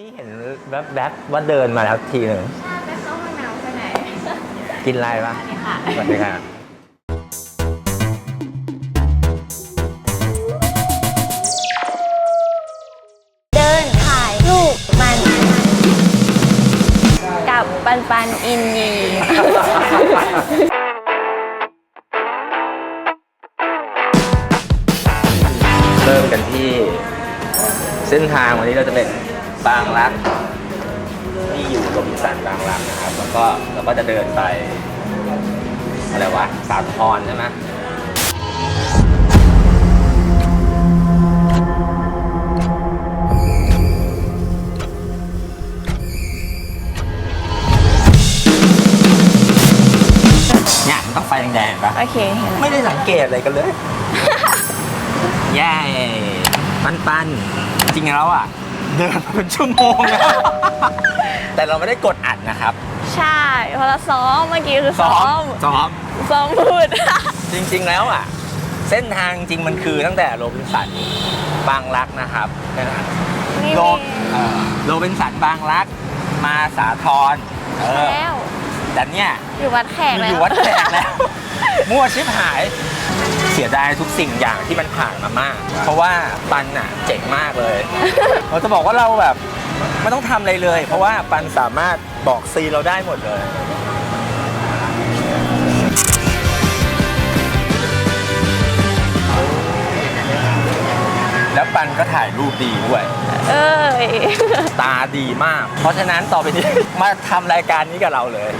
พี่เห็นแวบๆว่าเดินมาแล้วทีหนึ่งใช่ไปเข้าห้องน้ำไปไหนกินอะไรปะอันนี้ค่ะ สวัสดีค่ะเดินถ่ายรูปมัน กับปันปันอินนีเริ่มกันที่ เส้นทางวันนี้เราจะเป็น บางรักที่อยู่โรบินสันบางรักนะครับ แล้วก็เราก็จะเดินไปอะไรวะสาทรใช่ไหมเนี่ยมันต้องไฟแดงๆปะโอเคเห็นแล้วไม่ได้สังเกตอะไรกันเลย แย่ปันปันจริงๆแล้วอะ เดินมาเป็นชั่วโมงแล้วแต่เราไม่ได้กดอัดนะครับ ใช่เพราะเราซ้อมเมื่อกี้คือซ้อม ซ้อม ซ้อมพูด จริงๆแล้วอะ เส้นทางจริงมันคือตั้งแต่โรบินสันบางรักนะครับนะฮะนี่โรมีเอ่อโรบินสันบางรัก มาสาทรเออแล้ว แต่เนี่ยอยู่วัดแขกแล้ว อยู่วัดแขกแล้ว มั่วชิบหาย เสียดายทุกสิ่งอย่างที่มันผ่านมามาก เพราะว่าปันน่ะเจ๋งมากเลย เราจะบอกว่าเราแบบไม่ต้องทำอะไรเลย เพราะว่าปันสามารถบอกซีนเราได้หมดเลยแล้วปันก็ถ่ายรูปดีด้วย เอ้ย ตาดีมาก เพราะฉะนั้นต่อไปนี้ มาทำรายการนี้กับเราเลย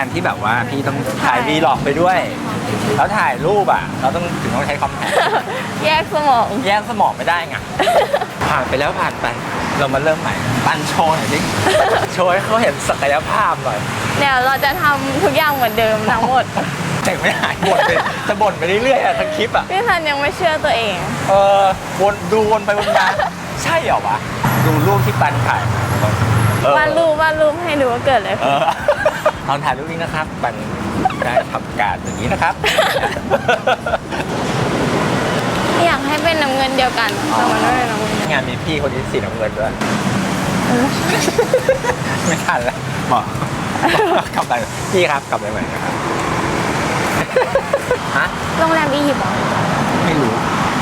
การที่แบบว่าพี่ต้องถ่ายวีล็อกไปด้วย แล้วถ่ายรูปอะ เราต้องถึงต้องใช้คอมแพคแยกสมอง แยกสมองไม่ได้ไงผ่านไปแล้วผ่านไป เรามาเริ่มใหม่ปันโชว์หน่อยดิโชว์ให้เขาเห็นศักยภาพหน่อยเดี๋ยวเราจะทำทุกอย่างเหมือนเดิมทั้งหมด แต่ไม่หายบ่นไปจะบ่นไปเรื่อยๆอะทั้งคลิปอะ พี่ทันยังไม่เชื่อตัวเอง เออวนดูวนไปวนมาใช่เหรอวะ ดูรูปที่ปันถ่ายเออวาดรูปวาดรูปให้ดูว่าเกิดอะไรเอขึ้น อ ตอนถ่ายรูปนี้นะครับปันได้ทำการอย่างนี้นะครับ อยากให้เป็นน้ำเงินเดียวกันแต่มันไม่เป็นน้ำเงินงานมีพี่คนนี้สีน้ำเงินด้วยไม่ทันแล้วบอกบอกกลับไปพี่ครับกลับไปใหม่นะครับฮะโรงแรมอียิปต์เหรอไม่รู้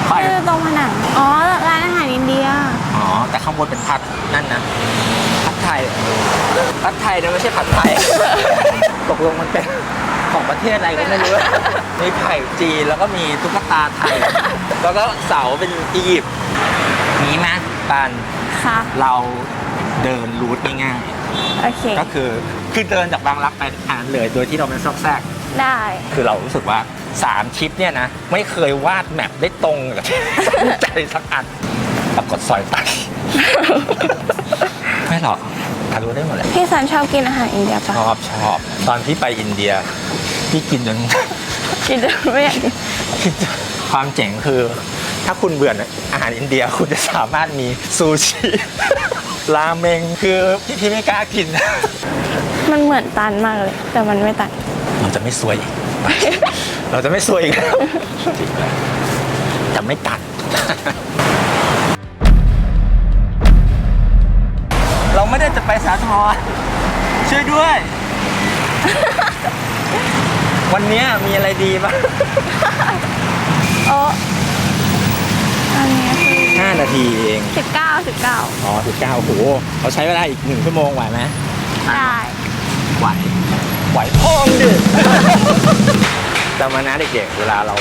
ไปคือตรงผนังอ๋อร้านอาหารอินเดียอ๋อแต่ข้างบนเป็นพัดนั่นนะพัด ไทยพัดไทยนะไม่ใช่ผัดไทย ตกลงมันเป็นของประเทศอะไรก็ไม่รู้ มีไผ่จีนแล้วก็มีตุ๊กตาไทย แล้วก็เสาเป็นอียิปต์นี้ไหมปานค่ะ เราเดินรูทง่ายโอเค ๆก็คือคือเดินจากบางรักไปทางเลย โดยที่เราไม่ซอกแซก ได้ คือเรารู้สึกว่าสามชิปเนี่ยนะ ไม่เคยวาดแมปได้ตรงกับตั้งใจสักอันปรากฏซอยตัน ไม่หรอก ทะลุได้หมดเลยพี่สันชอบกินอาหารอินเดียปะชอบชอบตอนที่ไปอินเดียพี่กินจน กินจนไม่อยากกินคิดความเจ๋งคือ ถ้าคุณเบื่ออาหารอินเดียคุณจะสามารถมีซูชิราเมงคือพี่พี่ไม่กล้ากิน มันเหมือนตันมากเลย แต่มันไม่ตันเราจะไม่ซวยอีกเราจะไม่ซวยอีกแล้วจะไม่ตัด ได้จะไปสาทรช่วยด้วย วันเนี้ยมีอะไรดีบ้างโอ้อันนี้คือ5นาทีเอง สิบเก้าสิบเก้าอ๋อสิบเก้าโอ้โหเขาใช้เวลาอีกหนึ่งชั่วโมงไหวไหมได้ไหว ไหวพ่องดิแต่มานะเด็กๆ เวลาเรา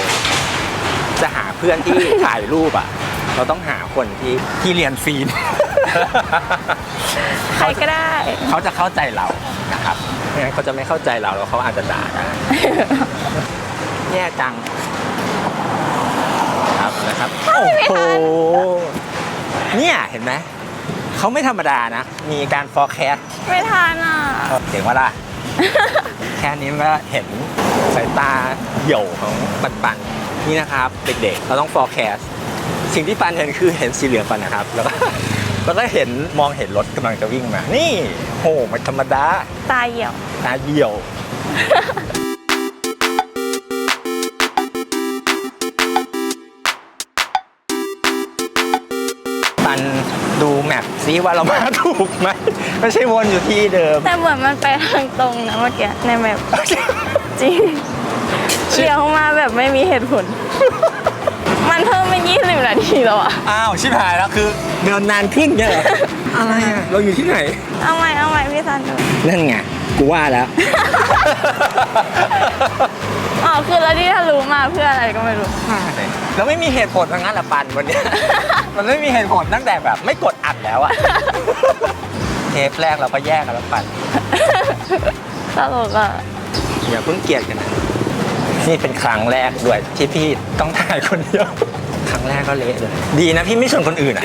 จะหาเพื่อนที่ ถ่ายรูปอะ เราต้องหาคนที่ที่เรียนฟิล์ม ใครก็ได้ เขาจะเข้าใจเรานะครับไม่งั้นเขาจะไม่เข้าใจเราแล้วเขาอาจจะด่าได้แย่จังครับนะครับโอ้โหเนี่ยเห็นไหมเขาไม่ธรรมดานะ มีการ forecast ไม่ทานอะเจ๋งว่าล่ะ แค่นี้มันก็เห็นสายตาเหี่ยวของปันปันๆนี่นะครับ เด็กๆ เราต้อง forecast สิ่งที่ปันเห็นคือเห็นสีเหลืองปันนะครับแล้วก็ แล้วก็เห็นมองเห็นรถกำลังจะวิ่งมา นี่โหไม่ธรรมดา ตาเหี่ยว ตาเหี่ยว ปันดูแมพซิว่าเรามาถูกไหม ไม่ใช่วนอยู่ที่เดิม แต่เหมือนมันไปทางตรงนะเมื่อกี้ในแมพจริงเลี้ยวมาแบบไม่มีเหตุผล มันเ20 นาทีแล้วอะอ้าวชิบหายแล้วคือเดินนานขึ้นเนี่ยเหรออะไรอะเราอยู่ที่ไหน เอาใหม่เอาใหม่พี่ซันดูนั่นไงกูว่าแล้ว อ๋อคือแล้วที่ทะลุมาเพื่ออะไรก็ไม่รู้ แล้วไม่มีเหตุผลทั้งนั้นแหละปันวันเนี้ย มันไม่มีเหตุผลตั้งแต่แบบ ไม่กดอัดแล้วอะ เทปแรกเราก็แยกกันแล้วปัน ตลกอะอย่าเพิ่งเกลียดกันนะนี่เป็นครั้งแรกด้วยที่พี่ต้องถ่ายคนเดียว ครั้งแรกก็เละเลย ดีนะพี่ไม่ชวนคนอื่นอะ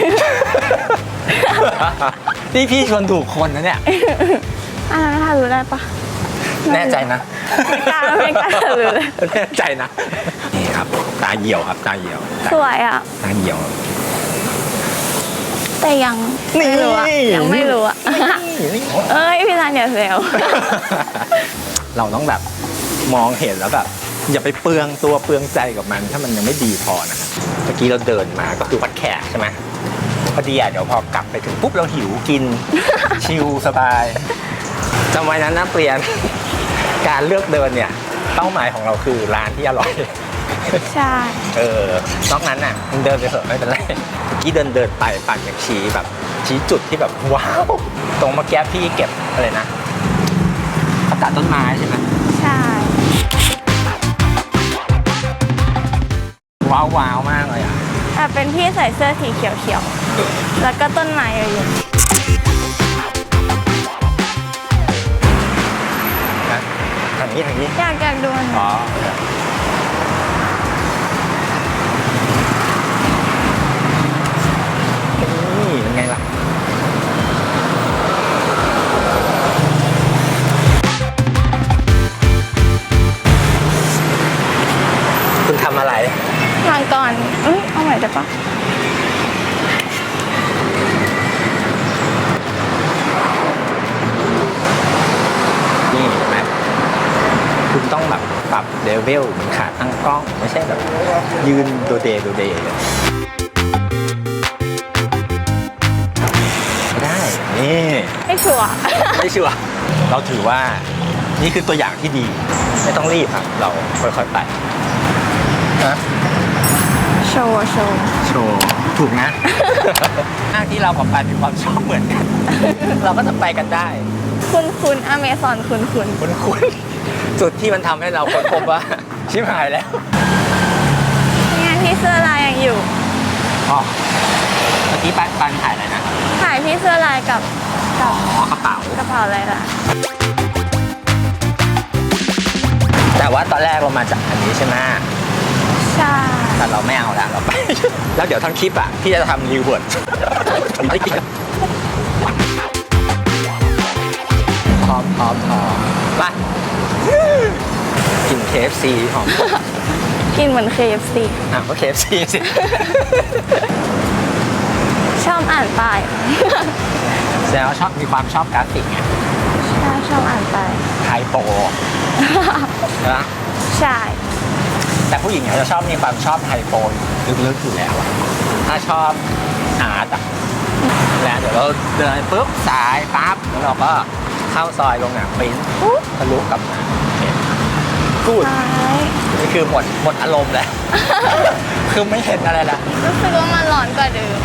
นี่พี่ชวนถูกคนนะเนี่ย อันนั้นทะลุได้ปะ แน่ใจนะไม่กล้าไม่กล้าทะลุเลย แน่ใจนะ นี่ครับ ตาเหี่ยวครับ ตาเหี่ยวตาสวยอะตาเหี่ยว แต่ยังไม่รู้อะยังไม่รู้อะเอ้ยพี่ซันอย่าเซล เราต้องแบบมองเห็นแล้วแบบ อย่าไปเปลืองตัวเปลืองใจกับมัน ถ้ามันยังไม่ดีพอนะครับเมื่อกี้เราเดินมาก็คือวัดแขกใช่ไหมพอดีอะเดี๋ยวพอกลับไปถึงปุ๊บเราหิวกิน ชิลสบายจำไว้นั้นนะเปลี่ยน การเลือกเดินเนี่ยเป้าหมายของเราคือร้านที่อร่อยใช่เออนอกนั้นน่ะมึงเดินไปเถอะไม่เป็นไรเมื่อกี้เดินเดินไปปั่นอย่างชี้แบบ ชี้จุดที่แบบว้าว ตรงเมื่อกี้พี่เก็บอะไรนะเขาตัดต้นไม้ใช่ไหม ว้าวว้าวมากเลยอะแต่เป็นพี่ใส่เสื้อสีเขียวๆ แล้วก็ต้นไม้เยอะนะทางนี้ทางนี้ๆอยากอยากดูมันอ๋อนี่เป็นไงล่ะ มังกรเอ้ยเอาใหม่ได้ปะนี่เห็นไหมคุณต้องแบบปรับเลเวลเหมือนขาตั้งกล้อง ไม่ใช่แบบ ยืนโดเดโดเดเลยไม่ได้นี่ไม่ชัวร์ไม่ชัวร์เราถือว่านี่คือตัวอย่างที่ดี ไม่ต้องรีบครับ เราค่อยๆไปนะ โชว์โชว์โชว์ถูกนะหน้าที่เรากับปานมีความชอบเหมือนกัน เราก็จะไปกันได้ คุณคุณอเมซอนคุณคุณคุ้นคุ้นจุดที่มันทำให้เราค้นพบว่า ชิบหายแล้วงานพี่เสื้อลายยังอยู่ อ๋อเมื่อกี้ปันปันถ่ายอะไรนะถ่ายพี่เสื้อลายกับกับอ๋อกระเป๋า กระเป๋าอะไรล่ะ แต่ว่าตอนแรกเรามาจากอันนี้ใช่ไหม ใช่ แต่เราไม่เอาแล้วเราไป แล้วเดี๋ยวทั้งคลิปอะพี่จะทำรีเวิร์ดพร้อมพร้อมพร้อมไปกินเคฟซีหอมกินเหมือน KFC อะก็เคฟซีสิ ชอบอ่านป้ายแสดงว่าชอบมีความชอบกราฟิกไงใช่ชอบอ่านป้ายไทโปนะใช่ แต่ผู้หญิงเนี่ยจะชอบมีความชอบไทโปลึกๆอยู่แล้วอะถ้าชอบอาร์ตอะแล้วเดี๋ยวเราเดินปุ๊บสายปั๊บแล้วเราก็เข้าซอยลงหนังปริ้นอุ๊ยทะลุกลับมากูดซ้ายนี่คือหมดหมดอารมณ์แล้ว คือไม่เห็นอะไรละรู้สึกว่ามันร้อนกว่าเดิม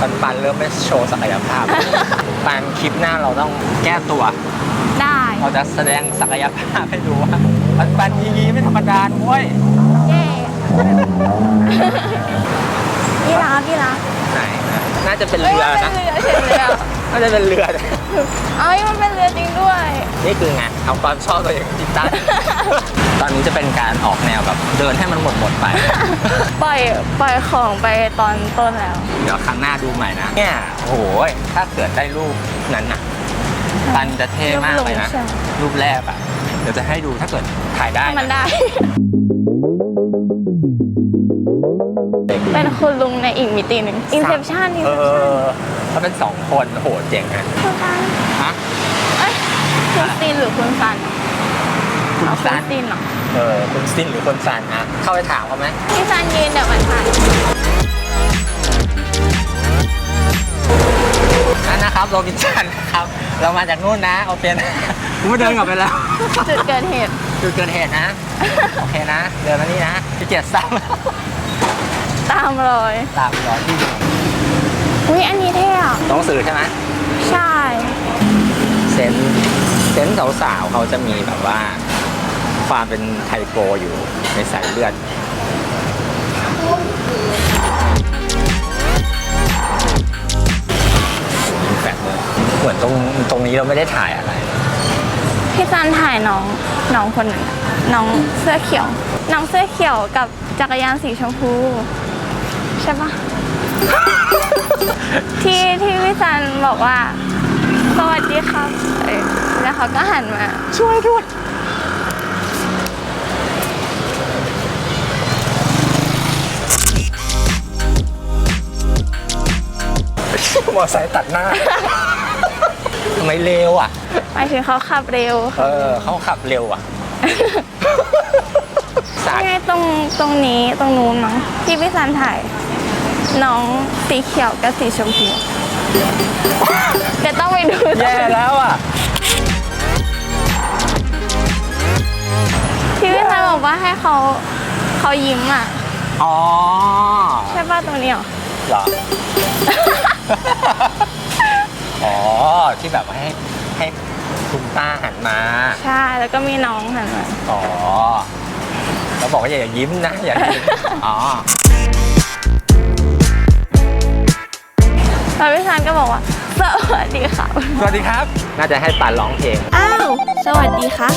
ปันปันเริ่มไม่โชว์ศักยภาพปันคลิปหน้าเราต้องแก้ตัวได้ เราจะแสดงศักยภาพให้ดูว่าปันปันยียีไม่ธรรมดาเว้ยเย้พี่รักพี่รักไหนนะน่าจะเป็นเอ้ยเรือมันนะเป็นเรือเฉยเลยอะน่าจะเป็นเรือนะเอ้ยมันเป็นเรือจริงด้วย นี่คือไงเอาความชอบตัวเองติดตั้งตอนนี้จะเป็นการออกแนวแบบเดินให้มันหมดหมดๆไป ปล่อยปล่อยของไปตอนต้นแล้ว เดี๋ยวครั้งหน้าดูใหม่นะเนี่ยโอ้โหถ้าเกิดได้รูปนั้นน่ะ ปันจะเท่มากเลยนะรูปลงใช่รูปแรกอะ เดี๋ยวจะให้ดูถ้าเกิดถ่ายได้ถ้ามันนะได้ เป็นคุณลุงในอีกมิติหนึ่ง Inception เอ Inception อถ้าเป็นสองคนโอ้โหเจ๋งนะคุณซันฮะเอ้ยคุณซีนหรือคุณซันคุณเอาคุซัณนซีนเหรอเออคุณซินหรือคุณซันฮะเข้าไปถามเขาไหมพี่ซันยืนเดี๋ยวมันถ่า ครับโรบินสันครับ เรามาจากนู่นนะโอเคนะกูไม่เดินกลับไปแล้ว จุดเกิดเหตุ จุดเกิดเหตุนะ โอเคนะ เดินมานี่นะพี่เกียรติซ้ำตามรอยตามรอยที่เดิมอุ้ยอันนี้เท่อะน้องสื่อใช่ไหมใช่ เซนส์เซนส์สาวๆเขาจะมีแบบว่า ความเป็นไทโกอยู่ในสายเลือด เลยเหมือนตรงตรงนี้เราไม่ได้ถ่ายอะไร พี่จันถ่ายน้องน้องคนหนึ่งอะน้องเสื้อเขียว น้องเสื้อเขียวกับจักรยานสีชมพู ใช่ปะ ที่ที่พี่จันบอกว่า สวัสดีครับเออแล้วเขาก็หันมาช่วยด้วยมอไซค์ตัดหน้า ทำไมเร็วอะ หมายถึงเขาขับเร็วเออเขาขับเร็วอะ สาดไงตรงตรงนี้ตรงนู้นมั้งที่พี่ซันถ่าย น้องสีเขียวกับสีชมพูจะต้องไปดูแย่แล้วอะ ที่พี่ซันบอกว่าให้เขาเขายิ้มอะ อ๋อ ใช่ป่ะตรงนี้เหรอ เหรอ อ๋อ ที่แบบว่าให้ให้คุณป้าหันมา ใช่แล้วก็มีน้องหันมาอ๋อ แล้วบอกว่าอย่ายิ้มนะอย่ายิ้มอ๋อแล้วพี่ซันก็บอกว่า สวัสดีค่ะ สวัสดีครับ น่าจะให้ปานร้องเพลงอ้าว สวัสดีค่ะ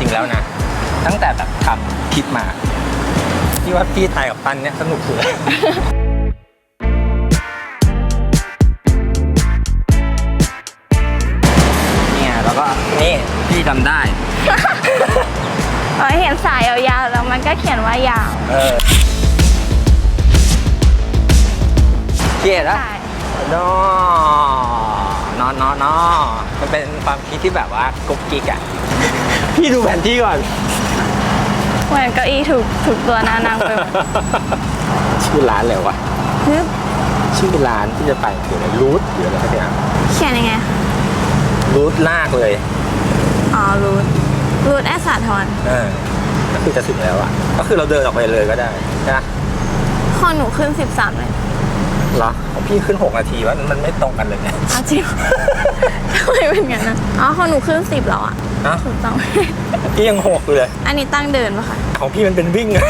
ริง ๆ แล้วนะ ตั้งแต่แบบทำคิดมาที่ว่าพี่ถ่ายกับปันเนี่ยสนุกสุดเนี่ยแล้วก็นี่พี่ทำได้เออเห็นสายยาวๆแล้วมันก็เขียนว่ายาว เออเกียรติอะใช่นอ นอนอนอมันเป็นความคิดที่แบบว่ากุ๊กกิ๊กอะ พี่ดูแผนที่ก่อน เหมือนเก้าอี้ถูกถูกตัวหนานางไปหมดชื่อร้านเลยวะนึกชื่อร้านที่จะไปคืออะไรรูทหรืออะไรสักอย่างเขียนยังไง รูทลากเลยอ๋อรูทรูทแอสสาทรเออก็คือจะถึงแล้วอะ ก็คือเราเดินออกไปเลยก็ได้ใช่ไหมข้อหนูขึ้น 13 เลย เหรอของพี่ขึ้น 6 นาทีว่ามันไม่ตรงกันเลยไงอ้าวจริง ทำไมเป็นงั้นนะอ๋อข้อหนูขึ้น10แล้วอะฮะถูกต้อง พี่ยังหกอยู่เลย อันนี้ตั้งเดินปะคะของพี่มันเป็นวิ่งอะ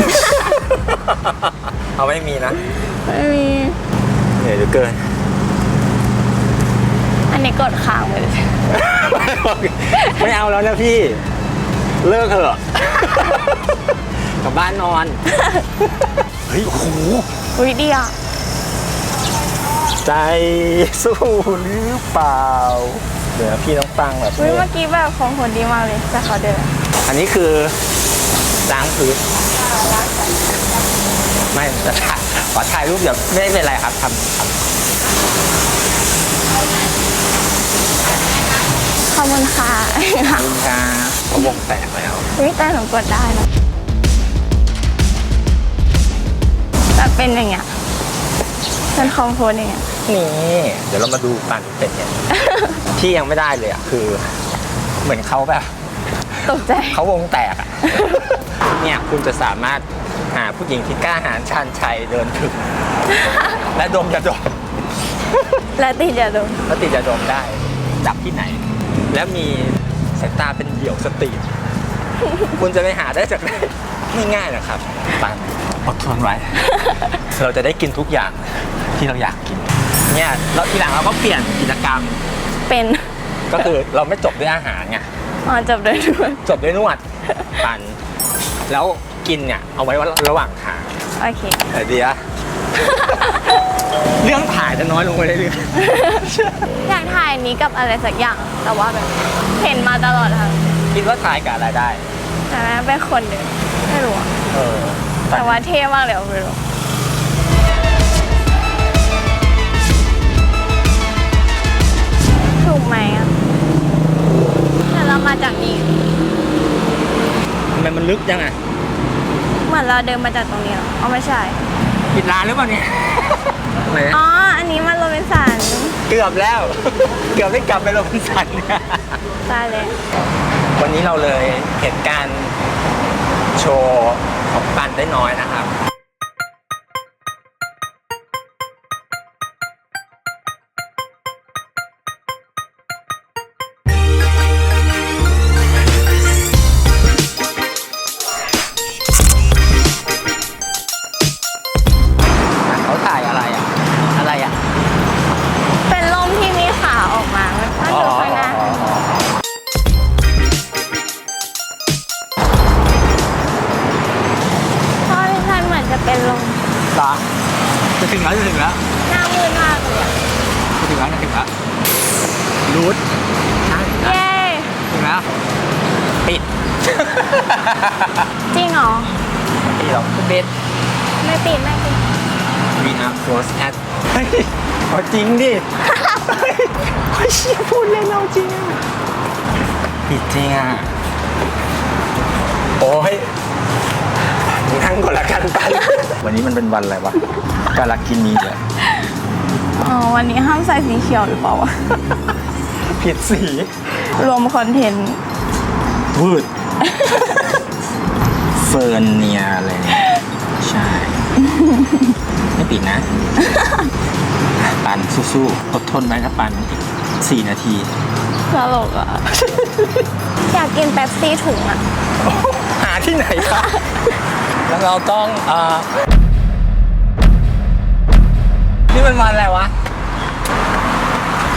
เอาไม่มีนะไม่มี เหนื่อยเหลือเกิน อันนี้กดค้างไปเลยไม่เอาแล้วนะพี่ เลิกเถอะกลับบ้านนอน เฮ้ย โอ้โห อุ้ยดีอะ ใจสู้หรือเปล่า เดี๋ยวพี่ต้องฟังแบบอุ้ยนี้ เมื่อกี้แบบของผลดีมากเลยแต่เขาเดินอันนี้คือล้างพื้นไม่จะถ่ายขอถ่ายรูปเดี๋ยวไม่เป็นไรครับทำทำขอบคุณค่ะขอบคุณครับเขาวงแตกแล้วอุ้ยแต่หนูกดได้นะแบบเป็นอย่างเงี้ยเป็นคอมโพสอย่างเงี้ย นี่เดี๋ยวเรามาดูปันเป็ดเนี่ยที่ยังไม่ได้เลยอะคือ เหมือนเขาแบบตกใจเขาวงแตกอะเนี่ยคุณจะสามารถหาผู้หญิงที่กล้าหาญชาญชัยเดินถึงและดมยาดมและติดอย่าดมแล้วติดยาดมได้จับที่ไหน และมีสายตาเป็นเหยี่ยวสตรีทคุณจะไปหาได้จากไหนไม่ง่ายนะครับปันอดทนไว้ เราจะได้กินทุกอย่างที่เราอยากกิน เนี่ยแล้วทีหลังเราก็เปลี่ยนกิจกรรม เป็น ก็คือเราไม่จบด้วยอาหารไงอ๋อจบเลยด้วยจบด้วยนวดปันแล้วกินเนี่ยเอาไว้ว่าระหว่างทางโอเคแต่เดียวเรื่องถ่ายจะน้อยลงไปเรื่อยอยากถ่ายอันนี้กับอะไรสักอย่างแต่ว่าแบบเห็นมาตลอดทางๆคิดว่าทายกับอะไรได้ แต่นั้นเป็นคนเดินไม่รู้อะเออแต่ว่าเท่มากเลยอะไม่รู้ มาจากนี่ทำไมมันลึกจังอะเหมือนเราเดินมาจากตรงนี้เหรออ๋อไม่ใช่ ปิดร้านหรือเปล่าเนี่ยไหนอ๋อ อันนี้มันโรบินสันเกือบแล้ว เกือบได้กลับไปโรบินสันตายเลย วันนี้เราเลยเห็นการโชว์ของปันได้น้อยนะครับ จะถึงแล้วจะถึงแล้วหน้ามืดมากเลยอะจะถึงแล้วจะถึงแล้วรูทใช่เย้ถึงแล้วปิดจริงเหรอปิดหรอกปิดไม่ปิดไม่ปิด We are close at เฮ้ยเอาจริงดิเฮ้ยเฮ้ยเชี่ยพูดเล่นเอาจริงอะปิดจริงอะโอ้ยนั่งก่อนละกันปันวันนี้มันเป็นวันอะไรวะ กาลากินีเหรออ๋อวันนี้ห้ามใส่สีเขียวหรือเปล่าวะ ผิดสีรวมคอนเทนต์พืดเฟิร์นเนียอะไรเนี่ยใช่ ไม่ปิดนะ ปันสู้ๆอดทนไว้นะปันอีกสี่นาที ตลกอะ อยากกินเป๊ปซี่ถุงอะ หาที่ไหนครับ แล้วเราต้องเอ่อ นี่มันวันอะไรวะ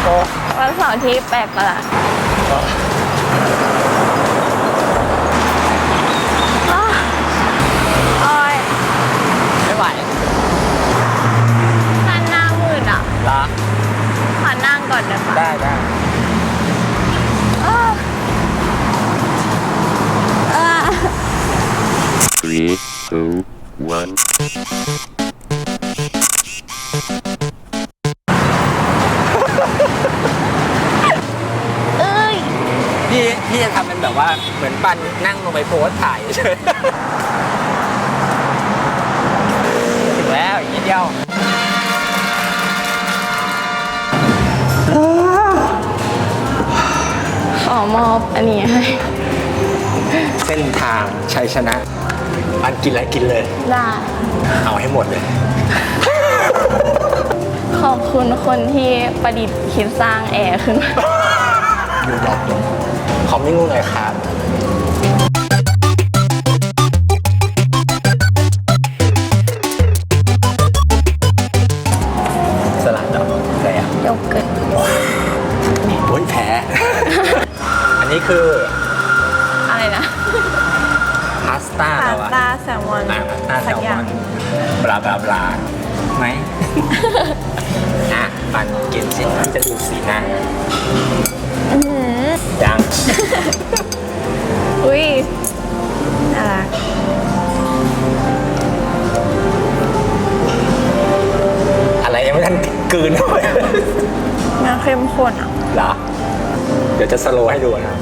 โอ้วันเสาร์ที่แปลกประหลาดอ้าวโอ้ยไม่ไหวท่านหน้ามืดอะละขอนั่งก่อนได้ปะได้ได้อ้าวอ่า Three, two, one. เป็นแบบว่าเหมือนปันนั่งลงไปโพสถ่ายเฉยถึงแล้วอีกนิดเดียวขอมอบอันนี้ให้ เส้นทางชัยชนะปันกินอะไรกินเลย ได้ เอาให้หมดเลย ขอบคุณคนที่ประดิษฐ์คิดสร้างแอร์ขึ้นมาดูดอก ดงขอไม่งูหน่อยครับสลัดดอกอะไรอะโยเกิร์ตโอ้ยแพ้ อันนี้คืออะไรนะพาสต้าพาแต่สว่าต้าแซลมอน อ่าพาสต้าแซสัลกมย่าองนบลาบลาบลาไหม ยวจะสโลว์ให้ดูนะ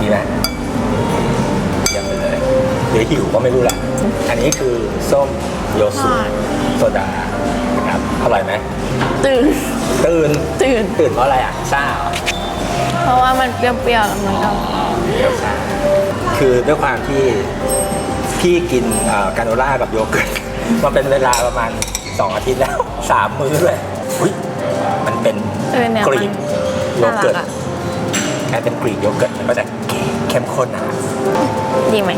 ดีไหมเยี่ยมไปเลยเดี๋ยวหิวก็ไม่รู้แหละ อันนี้คือส้มโยสุใช่โซดานะครับอร่อยไหมตื่น ตื่น ตื่น ตื่นเพราะอะไรอะซ่าเหรอเพราะว่ามันเปรี้ยวๆแล้วมันก็เดี๋ยวซ่าคือด้วยความที่พี่กินเอ่อการโนล่ากับโยเกิร์ตมาเป็นเวลาประมาณ 2อาทิตย์แล้ว สามมื้อเลยอุ้ยมันเป็นเออเนี่ยกมัรีนกโยน่ารัเกิกร์ตอะกลายเป็นกรีกโยเกิร์ตมันก็จะเข้มข้นนะดีไหม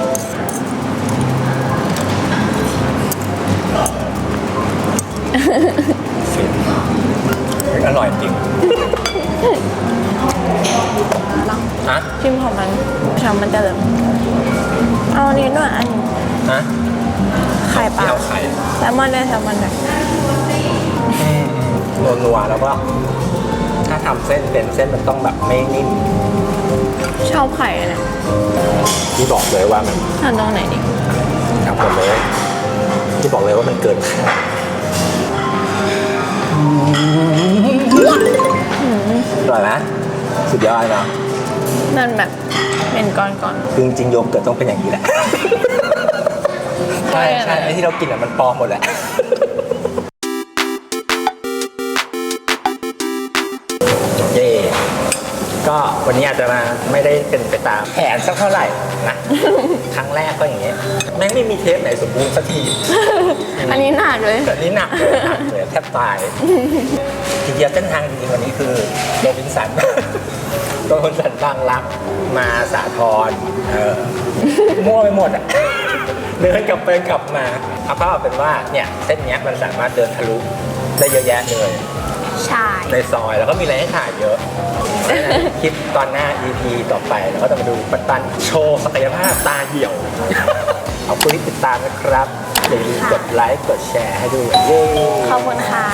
ฟินเฮ้ยอร่อยจริงลองฮะชิมของมันชามันจะเหลืองเอาอันนี้ด้วยอันนี้ฮะ ไข่ปลาที่เอาไข่แซลมอนด้วยแซลมอนด้วยอืมนัวๆแล้วก็ ถ้าทำเส้นเป็นเส้นมันต้องแบบไม่นิ่มชอบไข่อะเนี่ยที่บอกเลยว่ามันทานตรงไหนดีทำหมดเลย ที่บอกเลยว่ามันเกินคาดอร่อยไหมสุดยอดเนาะมันแบบเป็นก้อนคือจริงๆโยเกิร์ตต้องเป็นอย่างนี้แหละ ใช่ใช่ไอ้ที่เรากินอะมันปลอมหมดแหละเย่ก็วันนี้อาจจะมาไม่ได้เป็นไปตามแผนสักเท่าไหร่นะ ครั้งแรกก็อย่างเงี้ยแม่งไม่มีเทปไหนสมบูรณ์สักทีๆอันนี้หนักเลย แต่นี่หนักเลยหนักเลยแทบตายจริงๆเส้นทางจริงๆวันนี้คือโรบินสันโรบินสันบางรักมาสาทรเออมั่วไปหมดอะ เดินกลับไปกลับมาเอาก็เอาเป็นว่าเนี่ยเส้นเนี้ยมันสามารถเดินทะลุได้เยอะแยะเลย ใช่ ในซอยแล้วก็มีอะไรให้ถ่ายเยอะเพราะฉะนั้นคลิปตอนหน้า EP ต่อไปเราก็จะมาดูปันปันโชว์ศักยภาพตาเหี่ยวขอบคุณที่ติดตามนะครับอย่าลืมกดไลค์กดแชร์ให้ด้วยเย้ขอบคุณค่ะ